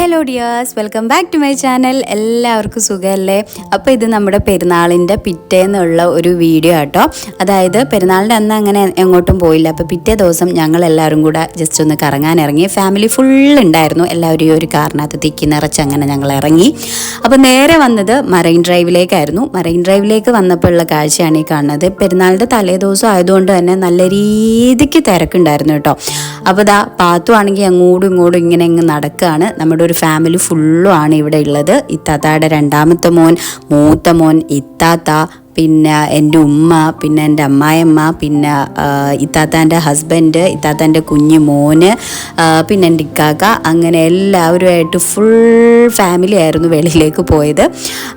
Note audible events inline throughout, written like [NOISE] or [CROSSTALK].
Hello dears welcome back to my channel എല്ലാവർക്കും സുഖമല്ലേ? അപ്പോൾ ഇത് നമ്മുടെ പെരുന്നാളിന്റെ പിറ്റേന്നുള്ള ഒരു വീഡിയോ ആട്ടോ. അതായത് പെരുന്നാളിന്റെ അന്ന് അങ്ങനെ എങ്ങോട്ടും പോയില്ല. അപ്പോൾ പിറ്റേ ദിവസം ഞങ്ങൾ എല്ലാവരും കൂടെ ജസ്റ്റ് ഒന്ന് കറങ്ങാൻ ഇറങ്ങി. ഫാമിലി ഫുൾ ഉണ്ടായിരുന്നു. എല്ലാവരും ഈ ഒരു കാറിനകത്ത് തിക്കി നിറച്ച് അങ്ങനെ ഞങ്ങൾ ഇറങ്ങി. അപ്പോൾ നേരെ വന്നത് മറൈൻ ഡ്രൈവിലേക്കായിരുന്നു മറൈൻ ഡ്രൈവിലേക്ക് വന്നപ്പോൾ ഉള്ള കാഴ്ചയാണ് ഈ കാണുന്നത്. പെരുന്നാളിന്റെ തലേ ദിവസം ആയതുകൊണ്ട് തന്നെ നല്ല രീതിക്ക് തിരക്കുണ്ടായിരുന്നു കേട്ടോ. അപ്പോൾ ദാ പാത്തു ആണെങ്കിൽ അങ്ങോട്ടും ഇങ്ങോട്ടും ഇങ്ങനെ അങ്ങ് നടക്കുകയാണ്. നമ്മുടെ ഒരു ഫാമിലി ഫുള്ളും ആണ് ഇവിടെ ഉള്ളത്. ഇത്താത്തയുടെ രണ്ടാമത്തെ മോൻ മൂത്ത മോൻ ഇത്താത്ത പിന്നെ എന്റെ ഉമ്മ പിന്നെ എന്റെ അമ്മായിയമ്മ പിന്നെ ഇത്താത്താന്റെ ഹസ്ബൻഡ് ഇത്താത്താന്റെ കുഞ്ഞു മോന് പിന്നെ എന്റെ ഇക്കാക്ക. അങ്ങനെ എല്ലാവരുമായിട്ട് ഫുൾ ഫാമിലി ആയിരുന്നു വെളിയിലേക്ക് പോയത്.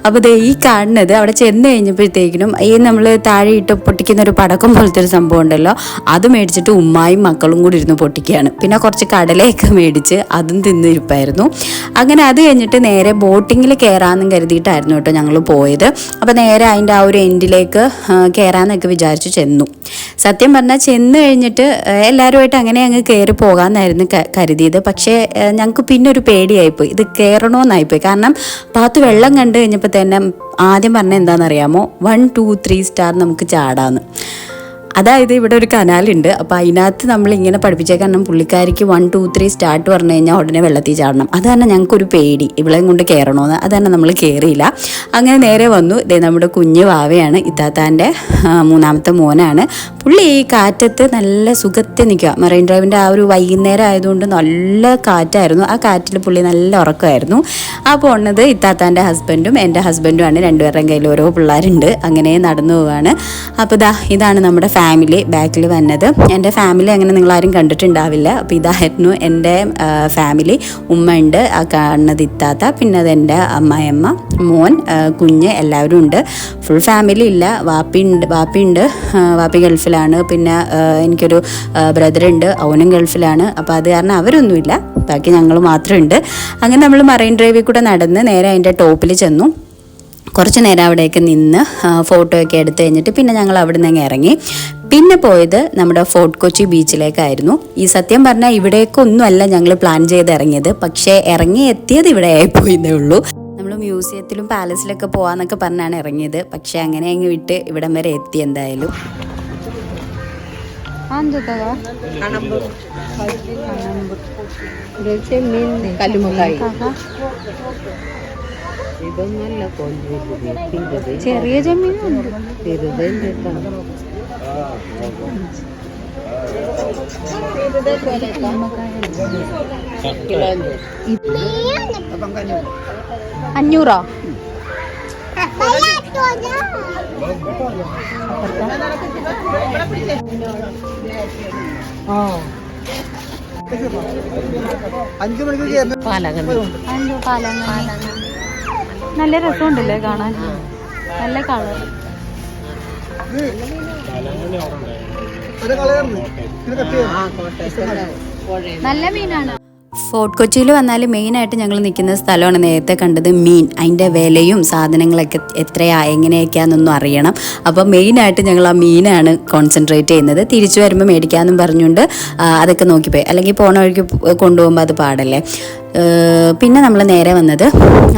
അപ്പോൾ ഈ കാണുന്നത് അവിടെ ചെന്ന് കഴിഞ്ഞപ്പോഴത്തേക്കിനും ഈ നമ്മൾ താഴെ ഇട്ട് പൊട്ടിക്കുന്ന ഒരു പടക്കം പോലത്തെ ഒരു സംഭവം ഉണ്ടല്ലോ. അത് മേടിച്ചിട്ട് ഉമ്മായും മക്കളും കൂടി ഇരുന്ന് പൊട്ടിക്കുകയാണ്. പിന്നെ കുറച്ച് കടലയൊക്കെ മേടിച്ച് അതും തിന്നിരിപ്പായിരുന്നു. അങ്ങനെ അത് കഴിഞ്ഞിട്ട് നേരെ ബോട്ടിങ്ങിൽ കയറാമെന്നും കരുതിയിട്ടായിരുന്നു കേട്ടോ ഞങ്ങൾ പോയത്. അപ്പോൾ നേരെ അതിന്റെ ആ ഒരു എൻഡിലേക്ക് കയറാമെന്നൊക്കെ വിചാരിച്ചു ചെന്നു. സത്യം പറഞ്ഞാൽ ചെന്ന് കഴിഞ്ഞിട്ട് എല്ലാവരുമായിട്ട് അങ്ങനെ അങ്ങ് കയറി പോകാമെന്നായിരുന്നു കരുതിയത്. പക്ഷേ ഞങ്ങൾക്ക് പിന്നെ ഒരു പേടിയായിപ്പോയി. ഇത് കയറണമെന്നായിപ്പോയി കാരണം പാത്ത് വെള്ളം കണ്ടു കഴിഞ്ഞപ്പോൾ തന്നെ ആദ്യം പറഞ്ഞ എന്താണെന്നറിയാമോ വൺ ടു ത്രീ സ്റ്റാർ നമുക്ക് ചാടാന്ന്. അതായത് ഇവിടെ ഒരു കനാലുണ്ട്. അപ്പോൾ അതിനകത്ത് നമ്മൾ ഇങ്ങനെ പഠിപ്പിച്ചേ കാരണം പുള്ളിക്കാരിക്ക് വൺ ടു ത്രീ സ്റ്റാർട്ട് പറഞ്ഞു കഴിഞ്ഞാൽ ഉടനെ വെള്ളത്തിൽ ചാടണം. അത് തന്നെ ഞങ്ങൾക്കൊരു പേടി. ഇവളെയും കൊണ്ട് കയറണമെന്ന് അത് തന്നെ നമ്മൾ കയറിയില്ല അങ്ങനെ നേരെ വന്നു. ഇതേ നമ്മുടെ കുഞ്ഞ് വാവയാണ്. ഇത്താത്താന്റെ മൂന്നാമത്തെ മോനാണ്. പുള്ളി ഈ കാറ്റത്ത് നല്ല സുഖത്തെ നിൽക്കുക മറൈൻ ഡ്രൈവിന്റെ ആ ഒരു വൈകുന്നേരം ആയതുകൊണ്ട് നല്ല കാറ്റായിരുന്നു. ആ കാറ്റിൽ പുള്ളി നല്ല ഉറക്കമായിരുന്നു. ആ പോണത് ഇത്താത്താന്റെ ഹസ്ബൻഡും എന്റെ ഹസ്ബൻഡുമാണ് രണ്ടുപേരുടെയും കയ്യിൽ ഓരോ പിള്ളേരുണ്ട്. അങ്ങനെ നടന്നു പോവാണ്. അപ്പോൾ ഇതാ ഇതാണ് നമ്മുടെ ബാക്കിൽ വന്നത്. എന്റെ ഫാമിലി അങ്ങനെ നിങ്ങളാരും കണ്ടിട്ടുണ്ടാവില്ല. അപ്പോൾ ഇതായിരുന്നു എന്റെ ഫാമിലി ഉമ്മ ഉണ്ട് ആ കാണുന്നത് ഇത്താത്ത പിന്നെ എന്റെ അമ്മായിയമ്മ മോൻ കുഞ്ഞ് എല്ലാവരും ഉണ്ട്. ഫുൾ ഫാമിലി ഇല്ല. വാപ്പി ഉണ്ട് വാപ്പി ഉണ്ട്. വാപ്പി ഗൾഫിലാണ്. പിന്നെ എനിക്കൊരു ബ്രദറുണ്ട് അവനും ഗൾഫിലാണ്. അപ്പോൾ അത് കാരണം അവരൊന്നുമില്ല. ബാക്കി ഞങ്ങൾ മാത്രമുണ്ട് അങ്ങനെ നമ്മൾ മറൈൻ ഡ്രൈവിൽ കൂടെ നടന്ന് നേരെ അതിന്റെ ടോപ്പിൽ ചെന്നു. കുറച്ച് നേരം അവിടെയൊക്കെ നിന്ന് ഫോട്ടോയൊക്കെ എടുത്തു കഴിഞ്ഞിട്ട് പിന്നെ ഞങ്ങൾ അവിടെ നിന്ന് ഇറങ്ങി പിന്നെ പോയത് നമ്മുടെ ഫോർട്ട് കൊച്ചി ബീച്ചിലേക്കായിരുന്നു ഈ സത്യം പറഞ്ഞാൽ ഇവിടേക്കൊന്നും അല്ല ഞങ്ങൾ പ്ലാൻ ചെയ്ത് ഇറങ്ങിയത് പക്ഷേ ഇറങ്ങി എത്തിയത് ഇവിടെ ആയിപ്പോയിന്നേ ഉള്ളൂ നമ്മൾ മ്യൂസിയത്തിലും പാലസിലൊക്കെ പോകാന്നൊക്കെ പറഞ്ഞാണ് ഇറങ്ങിയത് പക്ഷേ അങ്ങനെ അങ്ങ് വിട്ട് ഇവിടം വരെ എത്തി എന്തായാലും കല്ലുമുക്കായി ഇതൊന്നല്ല കൊഞ്ചിരുത് ചെറിയ ജമീനുണ്ട്. ചെറുതല്ലേ അഞ്ഞൂറോ? പാലകണ്ട് നല്ല രസമുണ്ടല്ലേ കാണാൻ? നല്ല കളർ. നല്ല മീനാണ്. ഫോർട്ട് കൊച്ചിയിൽ വന്നാൽ മെയിനായിട്ട് ഞങ്ങൾ നിൽക്കുന്ന സ്ഥലമാണ് നേരത്തെ കണ്ടത്. മീൻ അതിന്റെ വിലയും സാധനങ്ങളൊക്കെ എത്രയാ എങ്ങനെയൊക്കെയാണെന്നൊന്നും അറിയണം. അപ്പോൾ മെയിനായിട്ട് ഞങ്ങൾ ആ മീനാണ് കോൺസെൻട്രേറ്റ് ചെയ്യുന്നത്. തിരിച്ചു വരുമ്പോൾ മേടിക്കാമെന്നും പറഞ്ഞുകൊണ്ട് അതൊക്കെ നോക്കിപ്പോയി. അല്ലെങ്കിൽ പോണ വഴിക്ക് കൊണ്ടുപോകുമ്പോൾ അത് പാടല്ലേ. പിന്നെ നമ്മൾ നേരെ വന്നത്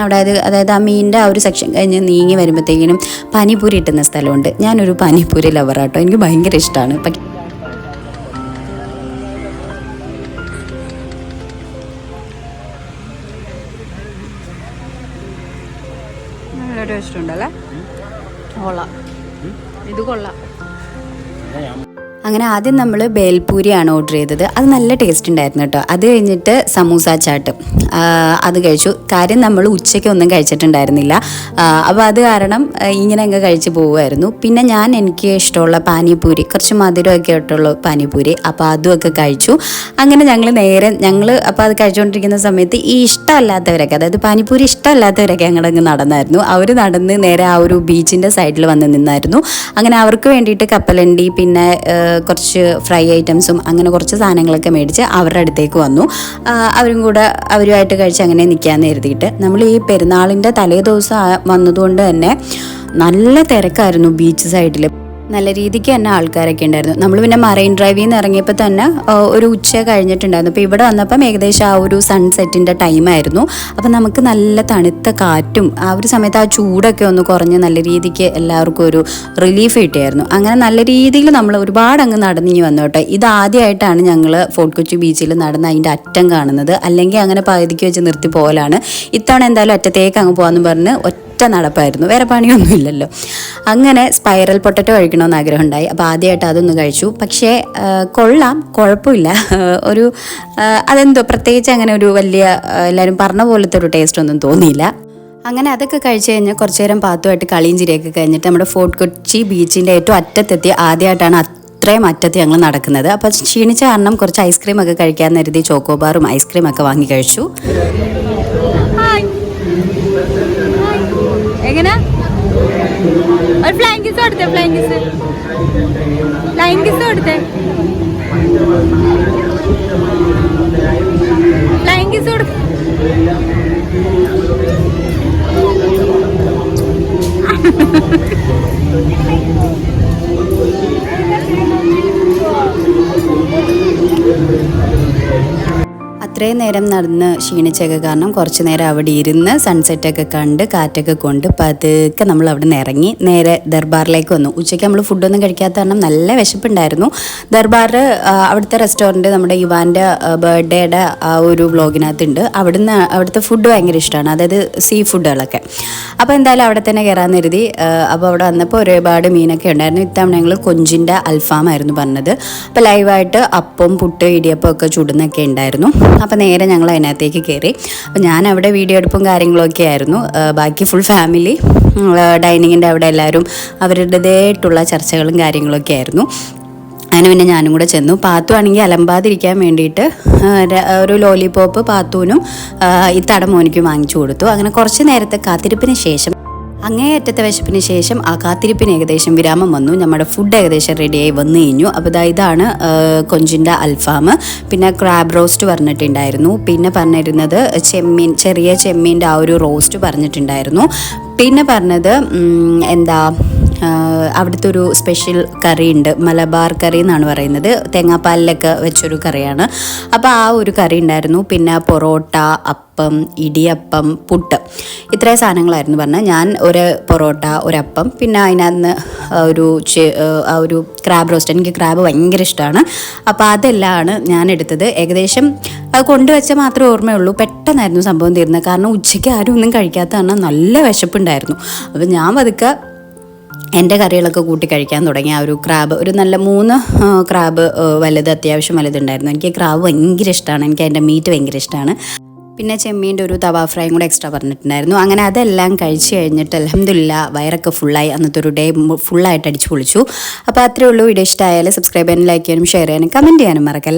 അവിടെ അത് അതായത് ആ മീനിന്റെ ആ ഒരു സെക്ഷൻ കഴിഞ്ഞ് നീങ്ങി വരുമ്പോഴത്തേക്കിനും പനിപൂരി കിട്ടുന്ന സ്ഥലമുണ്ട്. ഞാനൊരു പനിപൂരി ലവറാട്ടോ എനിക്ക് ഭയങ്കര ഇഷ്ടമാണ് ടേസ്റ്റ് ഉണ്ടല്ലേ? കൊള്ളാം. ഇത് കൊള്ളാം. അങ്ങനെ ആദ്യം നമ്മൾ ബേൽപൂരിയാണ് ഓർഡർ ചെയ്തത്. അത് നല്ല ടേസ്റ്റ് ഉണ്ടായിരുന്നു കേട്ടോ. അത് കഴിഞ്ഞിട്ട് സമൂസ ചാട്ട്. അത് കഴിച്ചു. കാര്യം നമ്മൾ ഉച്ചയ്ക്ക് ഒന്നും കഴിച്ചിട്ടുണ്ടായിരുന്നില്ല. അപ്പോൾ അത് കാരണം ഇങ്ങനെ അങ്ങ് കഴിച്ച് പോവുമായിരുന്നു. പിന്നെ ഞാൻ എനിക്ക് ഇഷ്ടമുള്ള പാനിപൂരി കുറച്ച് മധുരമൊക്കെ ഇട്ടുള്ള പാനിപൂരി അപ്പോൾ അതുമൊക്കെ കഴിച്ചു. അങ്ങനെ ഞങ്ങൾ നേരെ ഞങ്ങൾ അപ്പോൾ അത് കഴിച്ചുകൊണ്ടിരിക്കുന്ന സമയത്ത് ഈ ഇഷ്ടമല്ലാത്തവരൊക്കെ അതായത് പാനിപൂരി ഇഷ്ടമല്ലാത്തവരൊക്കെ ഞങ്ങളുടെ അങ്ങ് നടന്നായിരുന്നു. അവർ നടന്ന് നേരെ ആ ഒരു ബീച്ചിന്റെ സൈഡിൽ വന്ന് നിന്നായിരുന്നു. അങ്ങനെ അവർക്ക് വേണ്ടിയിട്ട് കപ്പലണ്ടി പിന്നെ കുറച്ച് ഫ്രൈ ഐറ്റംസും അങ്ങനെ കുറച്ച് സാധനങ്ങളൊക്കെ മേടിച്ച് അവരുടെ അടുത്തേക്ക് വന്നു. അവരും കൂടെ അവരുമായിട്ട് കഴിച്ച് അങ്ങനെ നിൽക്കാമെന്ന് കരുതിയിട്ട് നമ്മൾ ഈ പെരുന്നാളിന്റെ തലേ ദിവസം വന്നതുകൊണ്ട് തന്നെ നല്ല തിരക്കായിരുന്നു ബീച്ച് സൈഡിൽ നല്ല രീതിക്ക് തന്നെ ആൾക്കാരൊക്കെ ഉണ്ടായിരുന്നു. നമ്മൾ പിന്നെ മറൈൻ ഡ്രൈവിൽ നിന്ന് ഇറങ്ങിയപ്പോൾ തന്നെ ഒരു ഉച്ച കഴിഞ്ഞിട്ടുണ്ടായിരുന്നു. അപ്പോൾ ഇവിടെ വന്നപ്പം ഏകദേശം ആ ഒരു സൺസെറ്റിന്റെ ടൈമായിരുന്നു അപ്പോൾ നമുക്ക് നല്ല തണുത്ത കാറ്റും ആ ഒരു സമയത്ത് ആ ചൂടൊക്കെ ഒന്ന് കുറഞ്ഞ് നല്ല രീതിക്ക് എല്ലാവർക്കും ഒരു റിലീഫ് കിട്ടിയായിരുന്നു. അങ്ങനെ നല്ല രീതിയിൽ നമ്മൾ ഒരുപാട് അങ്ങ് നടന്നിങ്ങി വന്നു കേട്ടോ ഇതാദ്യമായിട്ടാണ് ഞങ്ങൾ ഫോർട്ട് കൊച്ചി ബീച്ചിൽ നടന്ന് അതിന്റെ അറ്റം കാണുന്നത്. അല്ലെങ്കിൽ അങ്ങനെ പകുതിക്ക് വെച്ച് നിർത്തി പോകലാണ് ഇത്തവണ എന്തായാലും അറ്റത്തേക്ക് അങ്ങ് പോകാമെന്ന് പറഞ്ഞ് ഒറ്റ നടപ്പായിരുന്നു. വേറെ പണിയൊന്നും ഇല്ലല്ലോ അങ്ങനെ സ്പൈറൽ പൊട്ടറ്റോ കഴിക്കണമെന്ന് ആഗ്രഹമുണ്ടായി. അപ്പോൾ ആദ്യമായിട്ട് അതൊന്ന് കഴിച്ചു. പക്ഷേ കൊള്ളാം. കുഴപ്പമില്ല. [LAUGHS] ഒരു അതെന്തോ പ്രത്യേകിച്ച് അങ്ങനെ ഒരു വലിയ എല്ലാവരും പറഞ്ഞ പോലത്തെ ഒരു ടേസ്റ്റ് ഒന്നും തോന്നിയില്ല. അങ്ങനെ അതൊക്കെ കഴിച്ചു കഴിഞ്ഞാൽ കുറച്ചു നേരം പാത്തുമായിട്ട് കളിയും ചിരിയൊക്കെ കഴിഞ്ഞിട്ട് നമ്മുടെ ഫോർട്ട് കൊച്ചി ബീച്ചിന്റെ ഏറ്റവും അറ്റത്തെത്തി ആദ്യമായിട്ടാണ് അത്രയും അറ്റത്ത് ഞങ്ങൾ നടക്കുന്നത്. അപ്പോൾ ക്ഷീണിച്ച കാരണം കുറച്ച് ഐസ്ക്രീം ഒക്കെ കഴിക്കാൻ കരുതി ചോക്കോബാറും ഐസ്ക്രീം ഒക്കെ വാങ്ങി കഴിച്ചു. ഫ്ലൈങ് കിസ് കൊടുത്തേ ഫ്ലൈങ് കിസ് ഫ്ലൈങ് കിസ് കൊടുത്തേ. ഫ്ലൈങ് കിസ് കൊടുക്ക അത്രയും നേരം നടന്ന് ക്ഷീണിച്ചൊക്കെ കാരണം കുറച്ച് നേരം അവിടെ ഇരുന്ന് സൺസെറ്റൊക്കെ കണ്ട് കാറ്റൊക്കെ കൊണ്ട് പതുക്കെ നമ്മൾ അവിടെ നിന്ന് ഇറങ്ങി. നേരെ ദർബാറിലേക്ക് വന്നു. ഉച്ചയ്ക്ക് നമ്മൾ ഫുഡൊന്നും കഴിക്കാത്ത കാരണം നല്ല വിശപ്പുണ്ടായിരുന്നു. ദർബാർ അവിടുത്തെ റെസ്റ്റോറന്റ് നമ്മുടെ യുവാന്റെ ബർത്ത്ഡേയുടെ ആ ഒരു ബ്ലോഗിനകത്തുണ്ട് അവിടുന്ന് അവിടുത്തെ ഫുഡ് ഭയങ്കര ഇഷ്ടമാണ് അതായത് സീ ഫുഡുകളൊക്കെ അപ്പോൾ എന്തായാലും അവിടെ തന്നെ കയറാൻ കരുതി. അപ്പോൾ അവിടെ വന്നപ്പോൾ ഒരുപാട് മീനൊക്കെ ഉണ്ടായിരുന്നു. ഇത്തവണ ഞങ്ങൾ കൊഞ്ചിന്റെ അൽഫാമായിരുന്നു പറഞ്ഞത്. അപ്പോൾ ലൈവായിട്ട് അപ്പം പുട്ട് ഇടിയപ്പം ഒക്കെ ചുടുന്നൊക്കെ ഉണ്ടായിരുന്നു. അപ്പോൾ നേരെ ഞങ്ങൾ അതിനകത്തേക്ക് കയറി അപ്പോൾ ഞാൻ അവിടെ വീഡിയോ എടുപ്പും കാര്യങ്ങളൊക്കെ ആയിരുന്നു. ബാക്കി ഫുൾ ഫാമിലി ഡൈനിങ്ങിന്റെ അവിടെ എല്ലാവരും അവരുടേതായിട്ടുള്ള ചർച്ചകളും കാര്യങ്ങളൊക്കെ ആയിരുന്നു. അതിന് പിന്നെ ഞാനും കൂടെ ചെന്നു. പാത്തു ആണെങ്കിൽ അലമ്പാതിരിക്കാൻ വേണ്ടിയിട്ട് ഒരു ലോലിപോപ്പ് പാത്തുവിനും ഈ തടമോനിക്കും വാങ്ങിച്ചു കൊടുത്തു. അങ്ങനെ കുറച്ച് നേരത്തെ കാത്തിരിപ്പിന് ശേഷം അങ്ങേയറ്റത്തെ വിശപ്പിന് ശേഷം ആ കാത്തിരിപ്പിന് ഏകദേശം വിരാമം വന്നു. നമ്മുടെ ഫുഡ് ഏകദേശം റെഡിയായി വന്നു കഴിഞ്ഞു. അപ്പോൾ ദാ ഇതാണ് കൊഞ്ചിന്റെ അൽഫാം. പിന്നെ ക്രാബ് റോസ്റ്റ് പറഞ്ഞിട്ടുണ്ടായിരുന്നു. പിന്നെ പറഞ്ഞിരുന്നത് ചെമ്മീൻ ചെറിയ ചെമ്മീന്റെ ആ ഒരു റോസ്റ്റ് പറഞ്ഞിട്ടുണ്ടായിരുന്നു. പിന്നെ പറഞ്ഞത് എന്താ അവിടുത്തെ ഒരു സ്പെഷ്യൽ കറി ഉണ്ട് മലബാർ കറി എന്നാണ് പറയുന്നത്. തേങ്ങാപ്പാലിലൊക്കെ വെച്ചൊരു കറിയാണ്. അപ്പോൾ ആ ഒരു കറി ഉണ്ടായിരുന്നു. പിന്നെ പൊറോട്ട അപ്പം ഇടിയപ്പം പുട്ട്. ഇത്രയും സാധനങ്ങളായിരുന്നു പറഞ്ഞത്. ഞാൻ ഒരു പൊറോട്ട ഒരപ്പം പിന്നെ അതിനകത്ത് ഒരു ആ ഒരു ക്രാബ് റോസ്റ്റ് എനിക്ക് ക്രാബ് ഭയങ്കര ഇഷ്ടമാണ്. അപ്പോൾ അതെല്ലാമാണ് ഞാൻ എടുത്തത്. ഏകദേശം അത് കൊണ്ടുവച്ച മാത്രമേ ഓർമ്മയുള്ളൂ. പെട്ടെന്നായിരുന്നു സംഭവം തീരുന്നത് കാരണം ഉച്ചയ്ക്ക് ആരും ഒന്നും കഴിക്കാത്ത കാരണം നല്ല വിശപ്പുണ്ടായിരുന്നു. അപ്പോൾ ഞാൻ പതുക്കെ എന്റെ കറികളൊക്കെ കൂട്ടി കഴിക്കാൻ തുടങ്ങി. ആ ഒരു ക്രാബ് ഒരു നല്ല മൂന്ന് ക്രാബ് വലുത് അത്യാവശ്യം വലുതുണ്ടായിരുന്നു എനിക്ക് ക്രാബ് ഭയങ്കര ഇഷ്ടമാണ്. എനിക്ക് അതിന്റെ മീറ്റ് ഭയങ്കര ഇഷ്ടമാണ്. പിന്നെ ചെമ്മീന്റെ ഒരു തവ ഫ്രൈയും കൂടെ എക്സ്ട്രാ പറഞ്ഞിട്ടുണ്ടായിരുന്നു. അങ്ങനെ അതെല്ലാം കഴിച്ച് കഴിഞ്ഞിട്ട് അലഹമില്ല വയറൊക്കെ ഫുള്ളായി. അന്നത്തെ ഒരു ഡേ ഫുള്ളായിട്ട് അടിച്ചു പൊളിച്ചു. അപ്പോൾ അത്രയേ ഉള്ളൂ. വീഡിയോ ഇഷ്ടമായാലും സബ്സ്ക്രൈബ് ചെയ്യാനും ലൈക്ക് ചെയ്യാനും ഷെയർ ചെയ്യാനും കമന്റ് ചെയ്യാനും മറക്കല്ല.